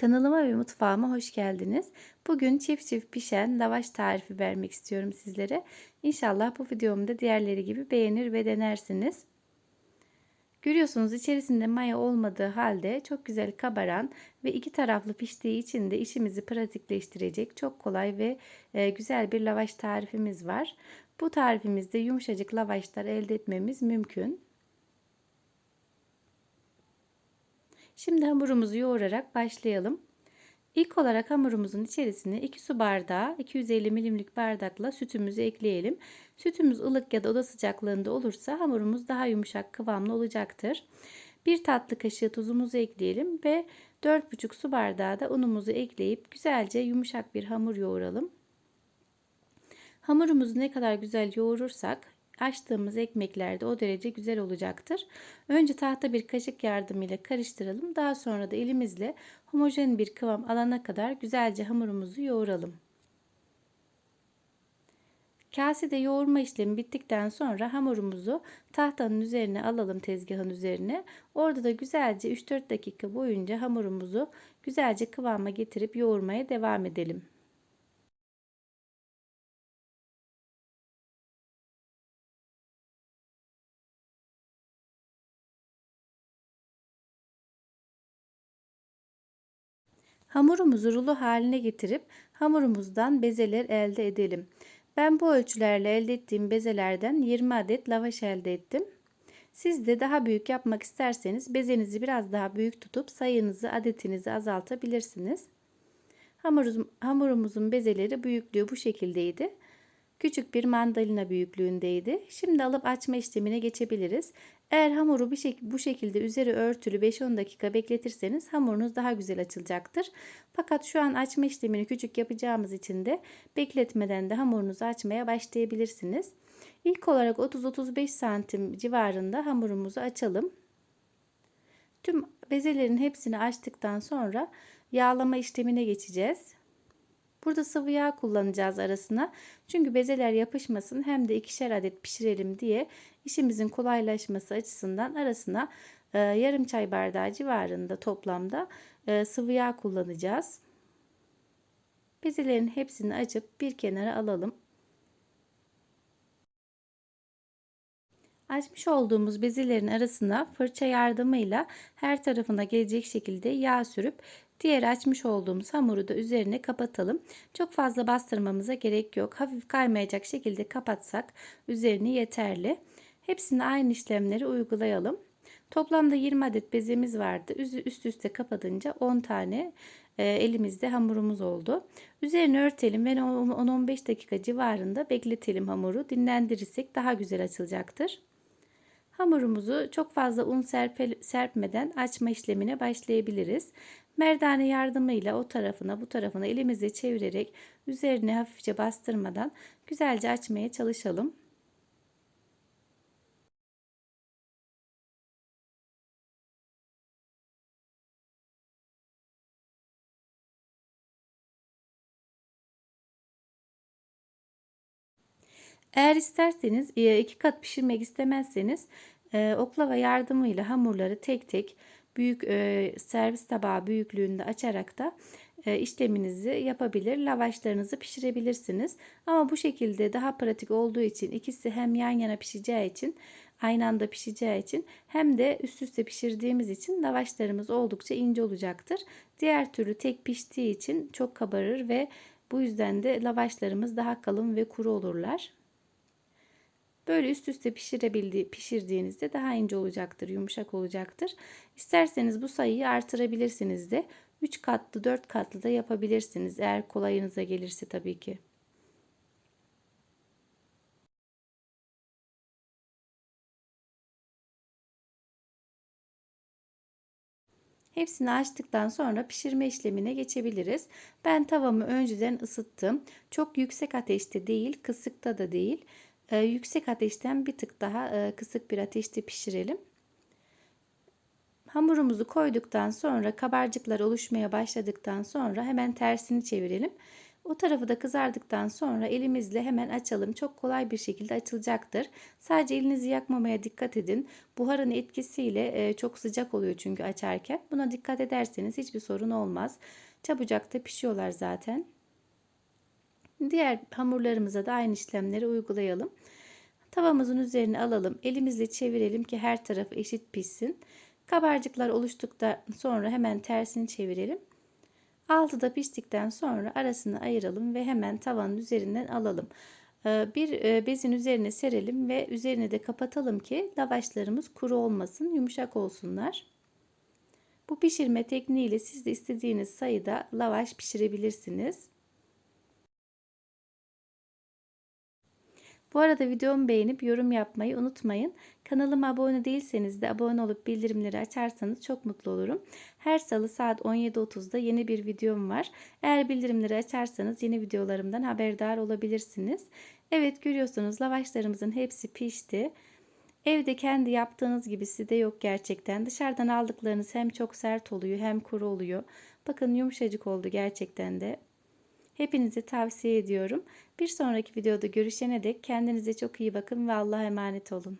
Kanalıma ve mutfağıma hoş geldiniz. Bugün çift çift pişen lavaş tarifi vermek istiyorum sizlere. İnşallah bu videomu da diğerleri gibi beğenir ve denersiniz. Görüyorsunuz içerisinde maya olmadığı halde çok güzel kabaran ve iki taraflı piştiği için de işimizi pratikleştirecek çok kolay ve e, güzel bir lavaş tarifimiz var. Bu tarifimizde yumuşacık lavaşlar elde etmemiz mümkün. Şimdi hamurumuzu yoğurarak başlayalım. İlk olarak hamurumuzun içerisine 2 su bardağı 250 milimlik bardakla sütümüzü ekleyelim. Sütümüz ılık ya da oda sıcaklığında olursa hamurumuz daha yumuşak kıvamlı olacaktır. 1 tatlı kaşığı tuzumuzu ekleyelim ve 4,5 su bardağı da unumuzu ekleyip güzelce yumuşak bir hamur yoğuralım. Hamurumuzu ne kadar güzel yoğurursak açtığımız ekmekler de o derece güzel olacaktır. Önce tahta bir kaşık yardımıyla karıştıralım. Daha sonra da elimizle homojen bir kıvam alana kadar güzelce hamurumuzu yoğuralım. Kasede yoğurma işlemi bittikten sonra hamurumuzu tahtanın üzerine alalım tezgahın üzerine. Orada da güzelce 3-4 dakika boyunca hamurumuzu güzelce kıvama getirip yoğurmaya devam edelim. Hamurumuzu rulo haline getirip hamurumuzdan bezeler elde edelim. Ben bu ölçülerle elde ettiğim bezelerden 20 adet lavaş elde ettim. Siz de daha büyük yapmak isterseniz bezenizi biraz daha büyük tutup sayınızı adetinizi azaltabilirsiniz. hamurumuzun bezeleri büyüklüğü bu şekildeydi. Küçük bir mandalina büyüklüğündeydi. Şimdi alıp açma işlemine geçebiliriz. Eğer hamuru bir şek bu şekilde üzeri örtülü 5-10 dakika bekletirseniz hamurunuz daha güzel açılacaktır. Fakat şu an açma işlemini küçük yapacağımız için de bekletmeden de hamurunuzu açmaya başlayabilirsiniz. İlk olarak 30-35 santim civarında hamurumuzu açalım. Tüm bezelerin hepsini açtıktan sonra yağlama işlemine geçeceğiz. Burada sıvı yağ kullanacağız arasına. Çünkü bezeler yapışmasın hem de ikişer adet pişirelim diye işimizin kolaylaşması açısından arasına e, yarım çay bardağı civarında toplamda e, sıvı yağ kullanacağız. Bezelerin hepsini açıp bir kenara alalım. Açmış olduğumuz bezelerin arasına fırça yardımıyla her tarafına gelecek şekilde yağ sürüp diğer açmış olduğumuz hamuru da üzerine kapatalım. Çok fazla bastırmamıza gerek yok. Hafif kaymayacak şekilde kapatsak üzerini yeterli. Hepsini aynı işlemleri uygulayalım. Toplamda 20 adet bezemiz vardı. Üst üste kapatınca 10 tane e, elimizde hamurumuz oldu. Üzerini örtelim ve 10-15 dakika civarında bekletelim hamuru. Dinlendirirsek daha güzel açılacaktır. Hamurumuzu çok fazla un serpe, serpmeden açma işlemine başlayabiliriz. Merdane yardımıyla o tarafına bu tarafına elimizle çevirerek üzerine hafifçe bastırmadan güzelce açmaya çalışalım. Eğer isterseniz e, iki kat pişirmek istemezseniz e, oklava yardımıyla hamurları tek tek büyük e, servis tabağı büyüklüğünde açarak da işleminizi yapabilir, lavaşlarınızı pişirebilirsiniz. Ama bu şekilde daha pratik olduğu için ikisi hem yan yana pişeceği için aynı anda pişeceği için hem de üst üste pişirdiğimiz için lavaşlarımız oldukça ince olacaktır. Diğer türlü tek piştiği için çok kabarır ve bu yüzden de lavaşlarımız daha kalın ve kuru olurlar. Böyle üst üste pişirebildiği, pişirdiğinizde daha ince olacaktır, yumuşak olacaktır. İsterseniz bu sayıyı artırabilirsiniz de 3 katlı 4 katlı da yapabilirsiniz eğer kolayınıza gelirse tabii ki. Hepsini açtıktan sonra pişirme işlemine geçebiliriz. Ben tavamı önceden ısıttım. Çok yüksek ateşte değil, kısıkta da değil. Ee, yüksek ateşten bir tık daha e, kısık bir ateşte pişirelim. Hamurumuzu koyduktan sonra kabarcıklar oluşmaya başladıktan sonra hemen tersini çevirelim. O tarafı da kızardıktan sonra elimizle hemen açalım. Çok kolay bir şekilde açılacaktır. Sadece elinizi yakmamaya dikkat edin. Buharın etkisiyle e, çok sıcak oluyor çünkü açarken. Buna dikkat ederseniz hiçbir sorun olmaz. Çabucak da pişiyorlar zaten. Diğer hamurlarımıza da aynı işlemleri uygulayalım. Tavamızın üzerine alalım. Elimizle çevirelim ki her tarafı eşit pişsin. Kabarcıklar oluştuktan sonra hemen tersini çevirelim. Altı da piştikten sonra arasını ayıralım ve hemen tavanın üzerinden alalım. Bir bezin üzerine serelim ve üzerini de kapatalım ki lavaşlarımız kuru olmasın, yumuşak olsunlar. Bu pişirme tekniğiyle siz de istediğiniz sayıda lavaş pişirebilirsiniz. Bu arada videomu beğenip yorum yapmayı unutmayın. Kanalıma abone değilseniz de abone olup bildirimleri açarsanız çok mutlu olurum. Her salı saat 17.30'da yeni bir videom var. Eğer bildirimleri açarsanız yeni videolarımdan haberdar olabilirsiniz. Evet görüyorsunuz lavaşlarımızın hepsi pişti. Evde kendi yaptığınız gibisi de yok gerçekten. Dışarıdan aldıklarınız hem çok sert oluyor hem kuru oluyor. Bakın yumuşacık oldu gerçekten de. Hepinize tavsiye ediyorum. Bir sonraki videoda görüşene dek kendinize çok iyi bakın ve Allah'a emanet olun.